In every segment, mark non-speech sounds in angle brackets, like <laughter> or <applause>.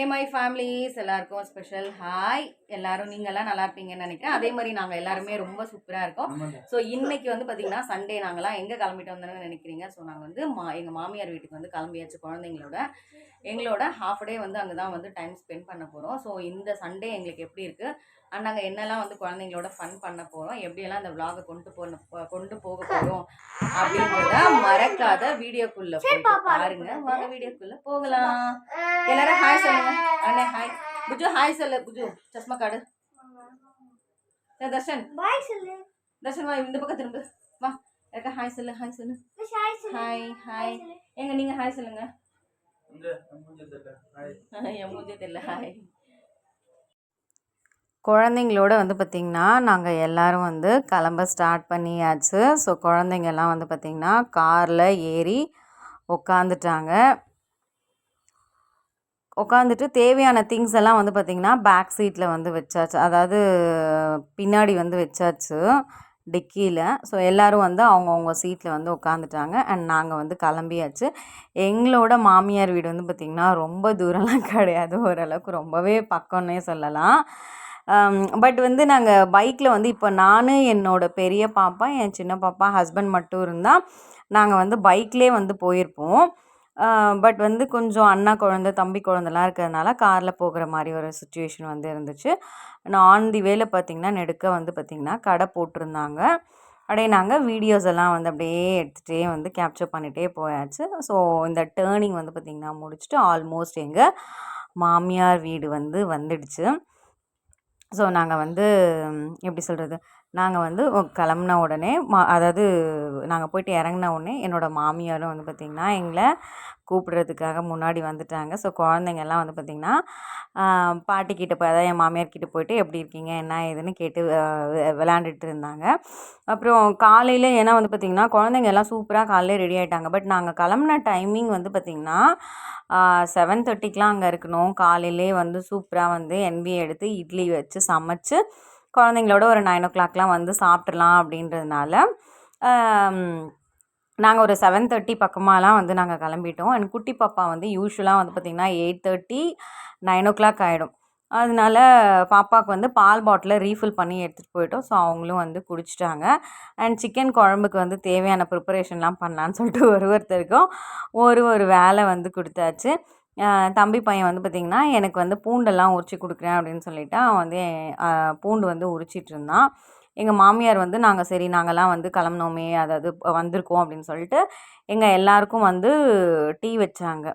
Hey my families எல்லாருக்கும் special hi எல்லாரும் நீங்கள்லாம் நல்லா இருப்பீங்கன்னு நினைக்கிறேன். அதே மாதிரி நாங்கள் எல்லாருமே ரொம்ப சூப்பராக இருக்கோம். ஸோ இன்னைக்கு வந்து பார்த்தீங்கன்னா சண்டே நாங்களாம் எங்கே கிளம்பிட்டு வந்தோம்னு நினைக்கிறீங்க? ஸோ நாங்கள் வந்து மா எங்கள் மாமியார் வீட்டுக்கு வந்து கிளம்பியாச்சு குழந்தைங்களோட. எங்களோட ஹாஃப் டே வந்து அங்கே தான் வந்து டைம் ஸ்பெண்ட் பண்ண போகிறோம் ஸோ இந்த சண்டே எங்களுக்கு எப்படி இருக்குது அண்ட் நாங்கள் என்னெல்லாம் வந்து குழந்தைங்களோட ஃபன் பண்ண போகிறோம் எப்படியெல்லாம் அந்த vlog-அ கொண்டு போன கொண்டு போக போகிறோம் அப்படின்றத மறக்காத வீடியோக்குள்ளே பாருங்க. வாங்க வீடியோக்குள்ளே போகலாம். எல்லாரும் ஹாய் சொல்லுங்க. அண்ணே ஹாய் புஜு ஹாய் சொல்லு. புஜு சஸ்மா காடு. தர்ஷன். பாய் சொல்லு. தர்ஷன் வா இந்த பக்கம் திரும்ப. வா எனக்கு ஹாய் சொல்லு ஹாய் சொல்லு. ஹாய் ஹாய் எங்க நீங்க ஹாய் சொல்லுங்க. <laughs> என் மூஞ்சே தெரியல ஹாய் குழந்தைங்களோட வந்து பார்த்திங்கன்னா நாங்கள் எல்லோரும் வந்து கிளம்ப ஸ்டார்ட் பண்ணியாச்சு. ஸோ குழந்தைங்கெல்லாம் வந்து பார்த்திங்கன்னா காரில் ஏறி உக்காந்துட்டாங்க. உட்காந்துட்டு தேவையான திங்ஸ் எல்லாம் வந்து பார்த்திங்கன்னா பேக் சீட்டில் வந்து வச்சாச்சு. அதாவது பின்னாடி வந்து வச்சாச்சு. டிக்கியில் ஸோ எல்லோரும் வந்து அவங்கவுங்க சீட்டில் வந்து உட்காந்துட்டாங்க அண்ட் நாங்கள் வந்து கிளம்பியாச்சு. எங்களோட மாமியார் வீடு வந்து பார்த்திங்கன்னா ரொம்ப தூரம்லாம் கிடையாது. ஓரளவுக்கு ரொம்பவே பக்கம்னே சொல்லலாம். Um, பட் வந்து நாங்கள் பைக்கில் வந்து இப்போ நான் என்னோடய பெரிய பாப்பா என் சின்ன பாப்பா ஹஸ்பண்ட் மட்டும் இருந்தால் நாங்கள் வந்து பைக்லேயே வந்து போயிருப்போம். பட் வந்து கொஞ்சம் அண்ணா குழந்த தம்பி குழந்தலாம் இருக்கிறதுனால காரில் போகிற மாதிரி ஒரு சுச்சுவேஷன் வந்து இருந்துச்சு. நான் ஆன் தி வேல பார்த்திங்கன்னா நெடுக்க வந்து பார்த்திங்கன்னா கடை போட்டிருந்தாங்க. அப்படியே நாங்கள் வீடியோஸ் எல்லாம் வந்து அப்படியே எடுத்துகிட்டே வந்து கேப்சர் பண்ணிகிட்டே போயாச்சு. ஸோ இந்த டேர்னிங் வந்து பார்த்திங்கன்னா முடிச்சுட்டு ஆல்மோஸ்ட் எங்கள் மாமியார் வீடு வந்து வந்துடுச்சு. ஸோ நாங்கள் வந்து எப்படி சொல்கிறது நாங்கள் வந்து கிளம்புன உடனே மா அதாவது நாங்கள் போயிட்டு இறங்குன உடனே என்னோடய மாமியாரும் வந்து பார்த்திங்கன்னா எங்களை கூப்பிடுறதுக்காக முன்னாடி வந்துட்டாங்க. ஸோ குழந்தைங்கள்லாம் வந்து பார்த்திங்கன்னா பாட்டிக்கிட்ட போய் அதாவது என் மாமியார்கிட்ட போயிட்டு எப்படி இருக்கீங்க? என்ன ஏதுன்னு கேட்டு விளாண்டுட்டு இருந்தாங்க. அப்புறம் காலையில் ஏன்னா வந்து பார்த்திங்கன்னா குழந்தைங்க எல்லாம் சூப்பராக காலையில ரெடி ஆகிட்டாங்க பட் நாங்கள் கிளம்புன டைமிங் வந்து பார்த்திங்கன்னா செவன் தேர்ட்டிக்கெலாம் அங்கே இருக்கணும். காலையிலே வந்து சூப்பராக வந்து என்பி எடுத்து இட்லி வச்சு சமைச்சு குழந்தைங்களோட ஒரு நைன் ஓ கிளாக்லாம் வந்து சாப்பிட்றலாம் அப்படின்றதுனால நாங்கள் ஒரு செவன் தேர்ட்டி பக்கமாலாம் வந்து நாங்கள் கிளம்பிட்டோம். அண்ட் குட்டி பாப்பா வந்து யூஸ்வலாக வந்து பார்த்திங்கன்னா eight thirty nine o'clock ஆகிடும் அதனால பாப்பாவுக்கு வந்து பால் பாட்டிலை ரீஃபில் பண்ணி எடுத்துகிட்டு போயிட்டோம். ஸோ அவங்களும் வந்து குடிச்சிட்டாங்க. அண்ட் சிக்கன் குழம்புக்கு வந்து தேவையான ப்ரிப்பரேஷன்லாம் பண்ணலான்னு சொல்லிட்டு ஒரு ஒருத்தருக்கும் ஒரு ஒரு வேலை வந்து கொடுத்தாச்சு. தம்பி பையன் வந்து பார்த்திங்கன்னா எனக்கு வந்து பூண்டெல்லாம் உரிச்சு கொடுக்குறேன் அப்படின்னு சொல்லிட்டு அவன் வந்து பூண்டு வந்து உரிச்சிட்டு இருந்தான். எங்கள் மாமியார் வந்து நாங்கள் சரி நாங்கள்லாம் வந்து கிளம்புனோமே அதாவது வந்திருக்கோம் அப்படின்னு சொல்லிட்டு எங்கள் எல்லாருக்கும் வந்து டீ வச்சாங்க.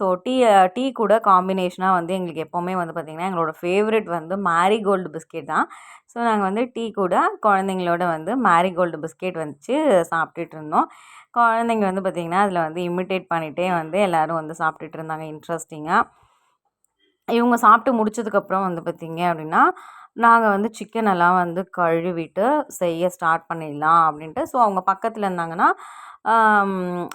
ஸோ டீ டீ கூட காம்பினேஷனாக வந்து எங்களுக்கு எப்போவுமே வந்து பார்த்திங்கன்னா எங்களோட ஃபேவரெட் வந்து மேரிகோல்டு பிஸ்கெட் தான். ஸோ நாங்கள் வந்து டீ கூட குழந்தைங்களோட வந்து மேரிகோல்டு பிஸ்கெட் வச்சு சாப்பிட்டுட்டு இருந்தோம். குழந்தைங்க வந்து பார்த்திங்கன்னா அதில் வந்து இமிட்டேட் பண்ணிகிட்டே வந்து எல்லோரும் வந்து சாப்பிட்டுட்டு இருந்தாங்க இன்ட்ரெஸ்டிங்காக இவங்க சாப்பிட்டு முடிச்சதுக்கப்புறம் வந்து பார்த்திங்க அப்படின்னா நாங்கள் வந்து சிக்கன் எல்லாம் வந்து கழுவிட்டு செய்ய ஸ்டார்ட் பண்ணிடலாம் அப்படின்ட்டு. ஸோ அவங்க பக்கத்தில் இருந்தாங்கன்னா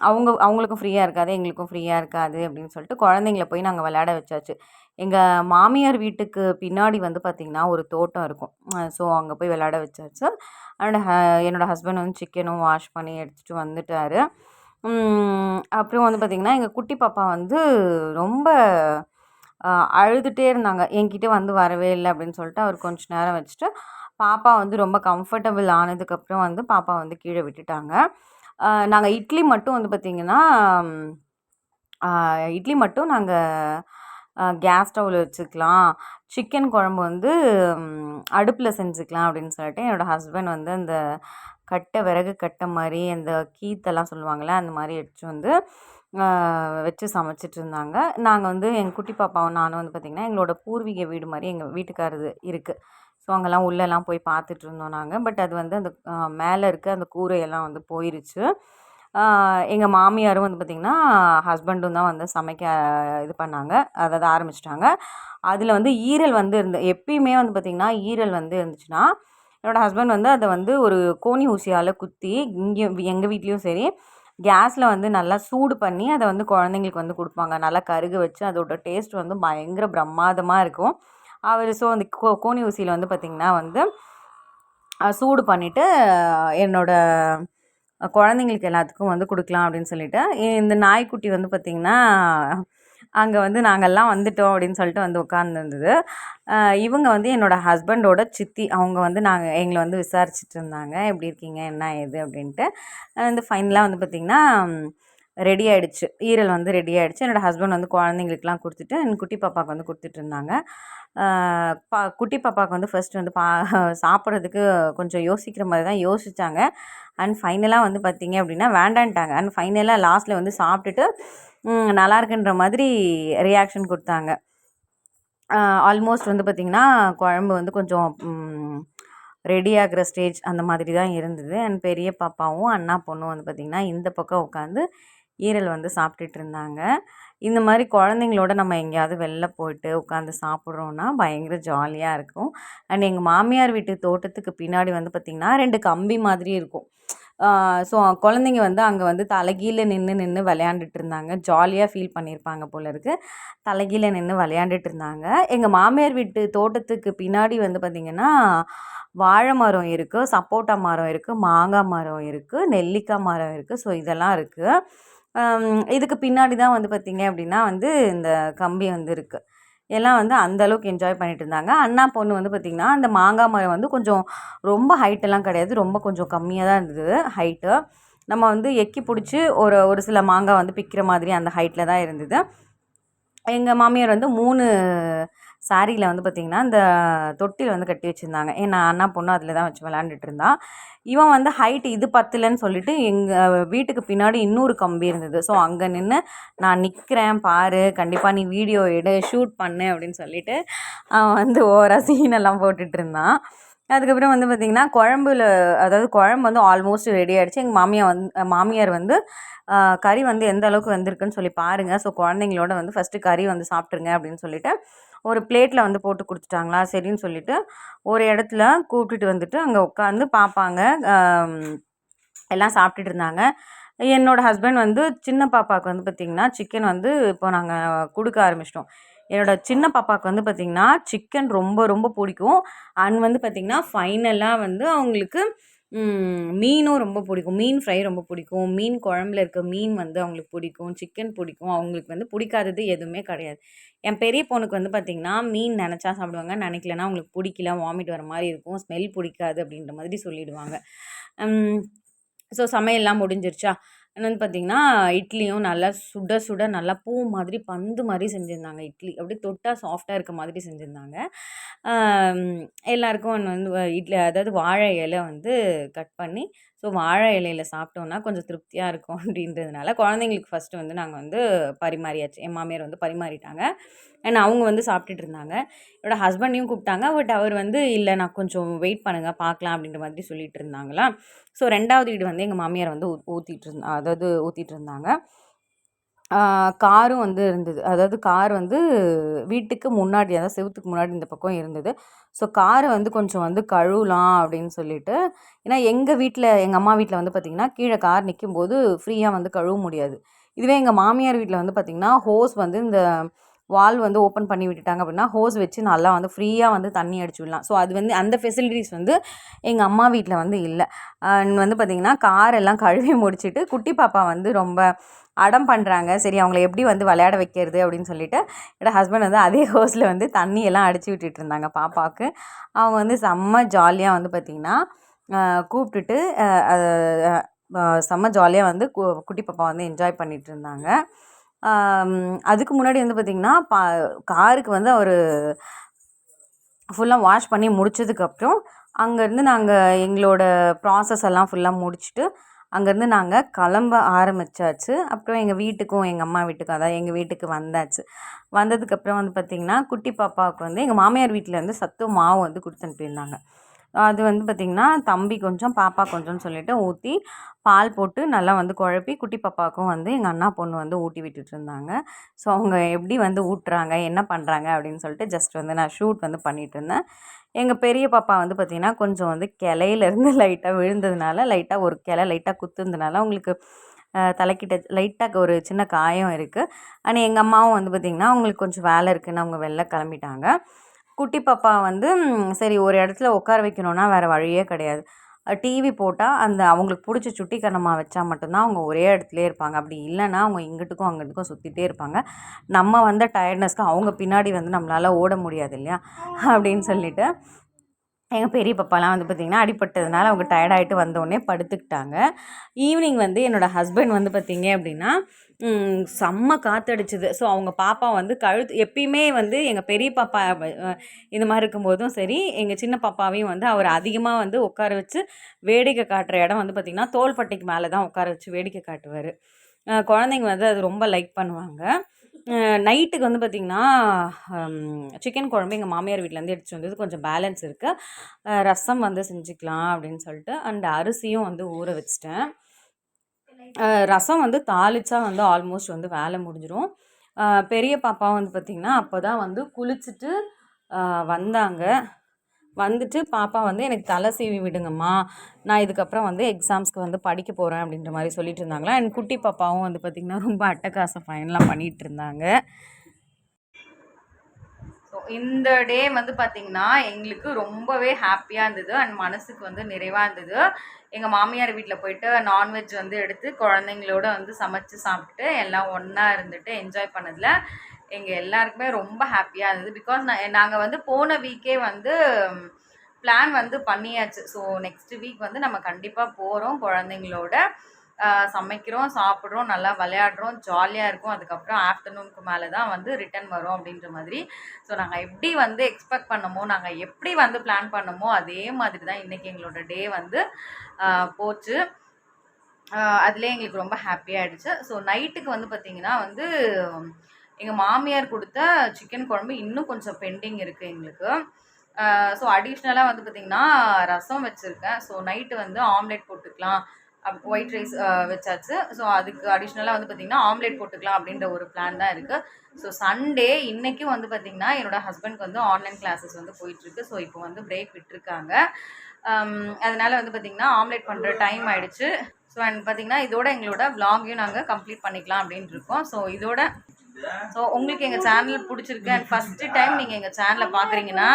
அவங்க அவங்களுக்கும் ஃப்ரீயாக இருக்காது எங்களுக்கும் ஃப்ரீயாக இருக்காது அப்படின்னு சொல்லிட்டு குழந்தைங்கள போய் நாங்கள் விளையாட வச்சாச்சு. எங்கள் மாமியார் வீட்டுக்கு பின்னாடி வந்து பார்த்திங்கன்னா ஒரு தோட்டம் இருக்கும். ஸோ அங்கே போய் விளையாட வச்சாச்சு. அண்ட் என்னோடய ஹஸ்பண்ட் வந்து சிக்கனும் வாஷ் பண்ணி எடுத்துகிட்டு வந்துட்டார். அப்புறம் வந்து பார்த்திங்கன்னா எங்கள் குட்டி பாப்பா வந்து ரொம்ப அழுதுகிட்டே இருந்தாங்க. என்கிட்ட வந்து வரவே இல்லை அப்படின்னு சொல்லிட்டு அவர் கொஞ்ச நேரம் வச்சுட்டு பாப்பா வந்து ரொம்ப கம்ஃபர்டபுள் ஆனதுக்கப்புறம் வந்து பாப்பா வந்து கீழே விட்டுட்டாங்க. நாங்கள் இட்லி மட்டும் வந்து பார்த்திங்கன்னா இட்லி மட்டும் நாங்கள் கேஸ் ஸ்டவ்வில் வச்சுக்கலாம். சிக்கன் குழம்பு வந்து அடுப்பில் செஞ்சுக்கலாம் அப்படின்னு சொல்லிட்டு என்னோடய ஹஸ்பண்ட் வந்து அந்த கட்டை விறகு கட்டை மாதிரி அந்த கீத்தெல்லாம் சொல்லுவாங்கள்ல அந்த மாதிரி எடுத்து வந்து வச்சு சமைச்சிட்டு இருந்தாங்க நாங்கள் வந்து எங்கள் குட்டி பாப்பாவும் நானும் வந்து பார்த்திங்கன்னா எங்களோட பூர்வீக வீடு மாதிரி எங்கள் வீட்டுக்காரது இருக்குது ஸோ அங்கெல்லாம் உள்ளெல்லாம் போய் பார்த்துட்டு இருந்தோம் நாங்கள் பட் அது வந்து அந்த மேலே இருக்க அந்த கூரையெல்லாம் வந்து போயிருச்சு. எங்கள் மாமியாரும் வந்து பார்த்திங்கன்னா ஹஸ்பண்டும் தான் வந்து சமைக்க இது பண்ணாங்க. அதாவது ஆரம்பிச்சிட்டாங்க. அதில் வந்து ஈரல் வந்து இருந்த எப்பயுமே வந்து பார்த்திங்கன்னா ஈரல் வந்து இருந்துச்சுன்னா என்னோடய ஹஸ்பண்ட் வந்து அதை வந்து ஒரு கோணி ஊசியால் குத்தி இங்கே எங்கள் வீட்லேயும் சரி கேஸில் வந்து நல்லா சூடு பண்ணி அதை வந்து குழந்தைங்களுக்கு வந்து கொடுப்பாங்க. நல்லா கருகு வச்சு அதோட டேஸ்ட் வந்து பயங்கர பிரமாதமாக இருக்கும். அவர் ஸோ அந்த கோ கோணி ஊசியில் வந்து பார்த்திங்கன்னா வந்து சூடு பண்ணிவிட்டு என்னோடய குழந்தைங்களுக்கு எல்லாத்துக்கும் வந்து கொடுக்கலாம் அப்படின்னு சொல்லிட்டு இந்த நாய்க்குட்டி வந்து பார்த்திங்கன்னா அங்கே வந்து நாங்கள்லாம் வந்துட்டோம் அப்படின்னு சொல்லிட்டு வந்து உட்காந்துருந்தது இவங்க வந்து என்னோடய ஹஸ்பண்டோட சித்தி. அவங்க வந்து நாங்கள் எங்களை வந்து விசாரிச்சுட்டு இருந்தாங்க. எப்படி இருக்கீங்க? என்ன ஏது? அப்படின்ட்டு. வந்து ஃபைனலாக வந்து பார்த்திங்கன்னா ரெடி ஆகிடுச்சு ஈரல் வந்து ரெடி ஆகிடுச்சு என்னோடய ஹஸ்பண்ட் வந்து குழந்தைங்களுக்குலாம் கொடுத்துட்டு என் குட்டி பாப்பாவுக்கு வந்து கொடுத்துட்டு இருந்தாங்க. பா குட்டி பாப்பாவுக்கு வந்து ஃபஸ்ட்டு வந்து பா சாப்பிட்றதுக்கு கொஞ்சம் யோசிக்கிற மாதிரி தான் யோசித்தாங்க அண்ட் ஃபைனலாக வந்து பார்த்திங்க அப்படின்னா வேண்டான்ட்டாங்க. அண்ட் ஃபைனலாக லாஸ்ட்டில் வந்து சாப்பிட்டுட்டு நல்லா இருக்குன்ற மாதிரி ரியாக்ஷன் கொடுத்தாங்க. ஆல்மோஸ்ட் வந்து பார்த்திங்கன்னா குழம்பு வந்து கொஞ்சம் ரெடி ஆகிற ஸ்டேஜ் அந்த மாதிரி தான் இருந்தது. அண்ட் பெரிய பாப்பாவும் அண்ணா பொண்ணும் வந்து பார்த்திங்கன்னா இந்த பக்கம் உட்காந்து ஈரல் வந்து சாப்பிட்டுட்டு இருந்தாங்க இந்த மாதிரி குழந்தைங்களோட நம்ம எங்கேயாவது வெளில போயிட்டு உட்காந்து சாப்பிட்றோன்னா பயங்கர ஜாலியாக இருக்கும். அண்ட் எங்கள் மாமியார் வீட்டு தோட்டத்துக்கு பின்னாடி வந்து பார்த்திங்கன்னா ரெண்டு கம்பி மாதிரி இருக்கும். ஸோ குழந்தைங்க வந்து அங்கே வந்து தலைகீழ நின்று நின்று விளையாண்டுட்டு இருந்தாங்க ஜாலியாக ஃபீல் பண்ணியிருப்பாங்க போல இருக்குது தலைகீழ நின்று விளையாண்டுட்டு இருந்தாங்க எங்கள் மாமியார் வீட்டு தோட்டத்துக்கு பின்னாடி வந்து பார்த்திங்கன்னா வாழை மரம் இருக்குது சப்போட்டா மரம் இருக்குது மாங்காய் மரம் இருக்குது நெல்லிக்காய் மரம் இருக்குது ஸோ இதெல்லாம் இருக்குது இதுக்கு பின்னாடி தான் வந்து பார்த்திங்க அப்படின்னா வந்து இந்த கம்பி வந்து இருக்குது எல்லாம் வந்து அந்த அளவுக்கு என்ஜாய் பண்ணிட்டு இருந்தாங்க. அண்ணா பொண்ணு வந்து பார்த்திங்கன்னா அந்த மாங்காய் மரம் வந்து கொஞ்சம் ரொம்ப ஹைட்டெல்லாம் கிடையாது. ரொம்ப கொஞ்சம் கம்மியாக தான் இருந்தது ஹைட்டு நம்ம வந்து எக்கி பிடிச்சி ஒரு ஒரு சில மாங்காய் வந்து பிக்கிற மாதிரி அந்த ஹைட்டில் தான் இருந்தது. எங்கள் மாமியார் வந்து மூணு சாரியில் வந்து பார்த்திங்கன்னா இந்த தொட்டில் வந்து கட்டி வச்சுருந்தாங்க. ஏன்னா அண்ணா பொண்ணு அதில் தான் வச்சு விளாண்டுட்டு இருந்தான் இவன் வந்து ஹைட் இது பத்தலைன்னு சொல்லிட்டு எங்கள் வீட்டுக்கு பின்னாடி இன்னொரு கம்பி இருந்தது. ஸோ அங்கே நின்று நான் நிற்கிறேன் பாரு. கண்டிப்பாக நீ வீடியோ எடு ஷூட் பண்ணு அப்படின்னு சொல்லிட்டு அவன் வந்து ஓவராக சீனெல்லாம் போட்டுட்டு இருந்தான். அதுக்கப்புறம் வந்து பார்த்திங்கன்னா குழம்புல அதாவது குழம்பு வந்து ஆல்மோஸ்ட் ரெடி ஆகிடுச்சு எங்கள் மாமியார் வந்து மாமியார் வந்து கறி வந்து எந்த அளவுக்கு வந்திருக்குன்னு சொல்லி பாருங்கள் ஸோ குழந்தைங்களோட வந்து ஃபஸ்ட்டு கறி வந்து சாப்பிட்ருங்க அப்படின்னு சொல்லிட்டு ஒரு பிளேட்டில் வந்து போட்டு கொடுத்துட்டாங்களா? சரின்னு சொல்லிவிட்டு ஒரு இடத்துல கூப்பிட்டுட்டு வந்துட்டு அங்கே உட்காந்து பார்ப்பாங்க எல்லாம் சாப்பிட்டுட்டு இருந்தாங்க. என்னோடய ஹஸ்பண்ட் வந்து சின்ன பாப்பாவுக்கு வந்து பார்த்திங்கன்னா சிக்கன் வந்து இப்போ நாங்கள் கொடுக்க ஆரம்பிச்சிட்டோம். என்னோடய சின்ன பாப்பாவுக்கு வந்து பார்த்திங்கன்னா சிக்கன் ரொம்ப ரொம்ப பிடிக்கும். அண்ட் வந்து பார்த்திங்கன்னா ஃபைனலாக வந்து அவங்களுக்கு மீனும் ரொம்ப பிடிக்கும். மீன் ஃப்ரை ரொம்ப பிடிக்கும். மீன் குழம்புல இருக்க மீன் வந்து அவங்களுக்கு பிடிக்கும். சிக்கன் பிடிக்கும். அவங்களுக்கு வந்து பிடிக்காதது எதுவுமே கிடையாது. என் பெரிய பொண்ணுக்கு வந்து பார்த்திங்கன்னா மீன் நினச்சா சாப்பிடுவாங்க. நினைக்கலன்னா அவங்களுக்கு பிடிக்கல வாமிட் வர மாதிரி இருக்கும். ஸ்மெல் பிடிக்காது அப்படின்ற மாதிரி சொல்லிடுவாங்க. ஸோ சமையல்லாம் முடிஞ்சிருச்சா? என்னென்னு பார்த்தீங்கன்னா இட்லியும் நல்லா சுட சுட நல்லா பூ மாதிரி பந்து மாதிரி செஞ்சுருந்தாங்க இட்லி. அப்படியே தொட்டால் சாஃப்டாக இருக்க மாதிரி செஞ்சுருந்தாங்க. எல்லாருக்கும் வந்து இட்லி அதாவது வாழை இலை வந்து கட் பண்ணி ஸோ வாழை இலையில் சாப்பிட்டோன்னா கொஞ்சம் திருப்தியாக இருக்கும் அப்படின்றதுனால குழந்தைங்களுக்கு ஃபஸ்ட்டு வந்து நாங்கள் வந்து பரிமாறியாச்சு. என் மாமியார் வந்து பரிமாறிட்டாங்க. அண்ட் அவங்க வந்து சாப்பிட்டுட்டு இருந்தாங்க. என்னோடய ஹஸ்பண்டையும் கூப்பிட்டாங்க. பட் அவர் வந்து இல்லை நான் கொஞ்சம் வெயிட் பண்ணுங்கள் பார்க்கலாம் அப்படின்ற மாதிரி சொல்லிட்டு இருந்தாங்களா ஸோ ரெண்டாவது வீடு வந்து எங்கள் மாமியார் வந்து ஊற்றிட்டு இருந்தா அதாவது ஊற்றிட்டு இருந்தாங்க. காரும் வந்து இருந்தது. அதாவது கார் வந்து வீட்டுக்கு முன்னாடி அதாவது செவுத்துக்கு முன்னாடி இந்த பக்கம் இருந்தது. ஸோ காரை வந்து கொஞ்சம் வந்து கழுவலாம் அப்படின்னு சொல்லிட்டு ஏன்னா எங்கள் வீட்டில் எங்கள் அம்மா வீட்டில் வந்து பார்த்திங்கன்னா கீழே கார் நிற்கும்போது ஃப்ரீயாக வந்து கழுவ முடியாது. இதுவே எங்கள் மாமியார் வீட்டில் வந்து பார்த்திங்கன்னா ஹோஸ் வந்து இந்த வால் வந்து ஓப்பன் பண்ணி விட்டுட்டாங்க அப்படின்னா ஹோஸ் வச்சு நல்லா வந்து ஃப்ரீயாக வந்து தண்ணி அடிச்சு விடலாம். ஸோ அது வந்து அந்த ஃபெசிலிட்டிஸ் வந்து எங்கள் அம்மா வீட்டில் வந்து இல்லை. வந்து பார்த்திங்கன்னா கார் எல்லாம் கழுவி முடிச்சுட்டு குட்டி பாப்பா வந்து ரொம்ப அடம் பண்ணுறாங்க சரி அவங்கள எப்படி வந்து விளையாட வைக்கிறது அப்படின்னு சொல்லிட்டு என்னோடய ஹஸ்பண்ட் வந்து அதே ஹோஸில் வந்து தண்ணியெல்லாம் அடிச்சு விட்டுட்டு இருந்தாங்க பாப்பாவுக்கு. அவங்க வந்து செம்ம ஜாலியாக வந்து பார்த்திங்கன்னா கூப்பிட்டுட்டு செம்ம ஜாலியாக வந்து குட்டி பாப்பா வந்து என்ஜாய் பண்ணிகிட்டு இருந்தாங்க. அதுக்கு முன்னாடி வந்து பார்த்திங்கன்னா பா காருக்கு வந்து அவர் ஃபுல்லாக வாஷ் பண்ணி முடிச்சதுக்கப்புறம் அங்கேருந்து நாங்கள் எங்களோட ப்ராசஸ் எல்லாம் ஃபுல்லாக முடிச்சுட்டு அங்கேருந்து நாங்கள் கிளம்ப ஆரம்பித்தாச்சு அப்புறம் எங்கள் வீட்டுக்கும் எங்கள் அம்மா வீட்டுக்கும் அதாவது எங்கள் வீட்டுக்கு வந்தாச்சு. வந்ததுக்கப்புறம் வந்து பார்த்திங்கன்னா குட்டி பாப்பாவுக்கு வந்து எங்கள் மாமியார் வீட்டில் வந்து சத்து மாவு வந்து கொடுத்து அனுப்பியிருந்தாங்க அது வந்து பார்த்திங்கன்னா தம்பி கொஞ்சம் பாப்பா கொஞ்சம்னு சொல்லிட்டு ஊற்றி பால் போட்டு நல்லா வந்து குழப்பி குட்டி பாப்பாவுக்கும் வந்து எங்கள் அண்ணா பொண்ணு வந்து ஊட்டி விட்டுட்டு இருந்தாங்க. ஸோ அவங்க எப்படி வந்து ஊட்டுறாங்க என்ன பண்ணுறாங்க அப்படின்னு சொல்லிட்டு ஜஸ்ட் வந்து நான் ஷூட் வந்து பண்ணிகிட்டு இருந்தேன். எங்கள் பெரிய பாப்பா வந்து பார்த்திங்கன்னா கொஞ்சம் வந்து கிளையிலேருந்து லைட்டாக <laughs> விழுந்ததுனால லைட்டாக ஒரு கிளை லைட்டாக குத்துனதுனால அவங்களுக்கு தலைக்கிட்ட லைட்டாக ஒரு சின்ன காயம் இருக்குது ஆனால் எங்கள் அம்மாவும் வந்து பார்த்திங்கன்னா அவங்களுக்கு கொஞ்சம் வேலை இருக்குதுன்னு அவங்க வெளில கிளம்பிட்டாங்க. குட்டி பாப்பா வந்து சரி ஒரு இடத்துல உட்கார வைக்கணுன்னா வேறு வழியே கிடையாது. டிவி போட்டால் அந்த அவங்களுக்கு பிடிச்ச சுட்டி கண்ணமாக வச்சா மட்டும்தான் அவங்க ஒரே இடத்துலயே இருப்பாங்க. அப்படி இல்லைன்னா அவங்க இங்கிட்டுக்கும் அங்கிட்டுக்கும் சுற்றிட்டே இருப்பாங்க. நம்ம வந்த டயர்ட்னஸ்க்கு அவங்க பின்னாடி வந்து நம்மளால் ஓட முடியாது இல்லையா? அப்படின்னு சொல்லிட்டு எங்கள் பெரிய பாப்பாலாம் வந்து பார்த்திங்கன்னா அடிப்பட்டதுனால அவங்க டயர்டாயிட்டு வந்தோடனே படுத்துக்கிட்டாங்க. ஈவினிங் வந்து என்னோடய ஹஸ்பண்ட் வந்து பார்த்திங்க அப்படின்னா செம்ம காற்றடிச்சுது ஸோ அவங்க பாப்பா வந்து கழுத்து எப்பயுமே வந்து எங்கள் பெரிய பாப்பா இந்த மாதிரி இருக்கும்போதும் சரி எங்கள் சின்ன பாப்பாவையும் வந்து அவர் அதிகமாக வந்து உட்கார வச்சு வேடிக்கை காட்டுற இடம் வந்து பார்த்திங்கன்னா தோள்பட்டைக்கு மேலே தான் உட்கார வச்சு வேடிக்கை காட்டுவார். குழந்தைங்க வந்து அது ரொம்ப லைக் பண்ணுவாங்க. நைட்டுக்கு வந்து பார்த்திங்கன்னா சிக்கன் குழம்பு எங்கள் மாமியார் வீட்டிலேருந்து எடுத்துகிட்டு வந்தது. கொஞ்சம் பேலன்ஸ் இருக்குது ரசம் வந்து செஞ்சுக்கலாம் அப்படின்னு சொல்லிட்டு அண்ட் அரிசியும் வந்து ஊற வச்சிட்டேன். ரசம் வந்து தாளிச்சா வந்து ஆல்மோஸ்ட் வந்து வேலை முடிஞ்சிடும் பெரிய பாப்பா வந்து பார்த்திங்கன்னா அப்போ தான் வந்து குளிச்சுட்டு வந்தாங்க. வந்துட்டு பாப்பா வந்து எனக்கு தலை சீவி விடுங்கம்மா. நான் இதுக்கப்புறம் வந்து எக்ஸாம்ஸ்க்கு வந்து படிக்க போகிறேன் அப்படின்ற மாதிரி சொல்லிட்டு இருந்தாங்களா. என் குட்டி பாப்பாவும் வந்து பார்த்திங்கன்னா ரொம்ப அட்டகாச ஃபைன்லாம் பண்ணிகிட்டு இருந்தாங்க. ஸோ இந்த டே வந்து பார்த்திங்கன்னா எங்களுக்கு ரொம்பவே ஹாப்பியாக இருந்தது. அண்ட் மனசுக்கு வந்து நிறைவாக இருந்தது. எங்கள் மாமியார் வீட்டில் போயிட்டு நான்வெஜ் வந்து எடுத்து குழந்தைங்களோட வந்து சமைச்சு சாப்பிட்டுட்டு எல்லாம் ஒன்றா இருந்துட்டு என்ஜாய் பண்ணதில் எங்கள் எல்லாருக்குமே ரொம்ப ஹாப்பியாக இருந்தது. பிகாஸ் நான் நாங்கள் வந்து போன வீக்கே வந்து பிளான் வந்து பண்ணியாச்சு. ஸோ நெக்ஸ்ட் வீக் வந்து நம்ம கண்டிப்பாக போகிறோம் குழந்தைங்களோட. சமைக்கிறோம் சாப்பிட்றோம் நல்லா விளையாடுறோம் ஜாலியாக இருக்கும். அதுக்கப்புறம் ஆஃப்டர்நூனுக்கு மேலே தான் வந்து ரிட்டர்ன் வரும் அப்படின்ற மாதிரி. ஸோ நாங்கள் எப்படி வந்து எக்ஸ்பெக்ட் பண்ணமோ நாங்கள் எப்படி வந்து பிளான் பண்ணமோ அதே மாதிரி தான் இன்றைக்கி எங்களோட டே வந்து போச்சு. அதிலே எங்களுக்கு ரொம்ப ஹாப்பியாகிடுச்சு ஸோ நைட்டுக்கு வந்து பார்த்திங்கன்னா வந்து எங்கள் மாமியார் கொடுத்த சிக்கன் குழம்பு இன்னும் கொஞ்சம் பெண்டிங் இருக்குது எங்களுக்கு. ஸோ அடிஷ்னலாக வந்து பார்த்திங்கன்னா ரசம் வச்சுருக்கேன். ஸோ நைட்டு வந்து ஆம்லெட் போட்டுக்கலாம். ஒயிட் ரைஸ் வச்சாச்சு. ஸோ அதுக்கு அடிஷ்னலாக வந்து பார்த்திங்கன்னா ஆம்லெட் போட்டுக்கலாம் அப்படின்ற ஒரு பிளான் தான் இருக்குது ஸோ சண்டே இன்றைக்கும் வந்து பார்த்திங்கன்னா என்னோடய ஹஸ்பண்ட்க்கு வந்து ஆன்லைன் கிளாஸஸ் வந்து போயிட்டுருக்கு. ஸோ இப்போ வந்து பிரேக் விட்டுருக்காங்க. Um, அதனால் வந்து பார்த்திங்கன்னா ஆம்லெட் பண்ணுற டைம் ஆகிடுச்சு ஸோ அண்ட் பார்த்திங்கன்னா இதோட எங்களோட விலாகையும் நாங்கள் கம்ப்ளீட் பண்ணிக்கலாம் அப்படின்ட்டு இருக்கோம். ஸோ இதோட ஸோ உங்களுக்கு எங்கள் சேனல் பிடிச்சிருக்கு? அண்ட் ஃபஸ்ட்டு டைம் நீங்கள் எங்கள் சேனலை பார்க்குறீங்கன்னா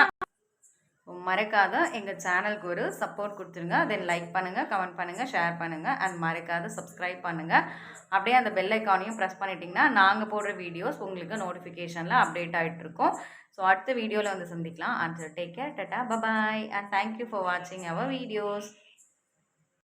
மறக்காத எங்கள் சேனலுக்கு ஒரு சப்போர்ட் கொடுத்துருங்க. தென் லைக் பண்ணுங்கள் கமெண்ட் பண்ணுங்கள் ஷேர் பண்ணுங்கள் அண்ட் மறக்காத சப்ஸ்கிரைப் பண்ணுங்கள் அப்படியே அந்த பெல் ஐக்கானையும் ப்ரெஸ் பண்ணிட்டீங்கன்னா நாங்கள் போடுற வீடியோஸ் உங்களுக்கு நோட்டிஃபிகேஷனில் அப்டேட் ஆகிட்டுருக்கோம் ஸோ அடுத்த வீடியோவில் வந்து சந்திக்கலாம். And take care ta ta bye bye and thank you for வாட்சிங் அவர் வீடியோஸ்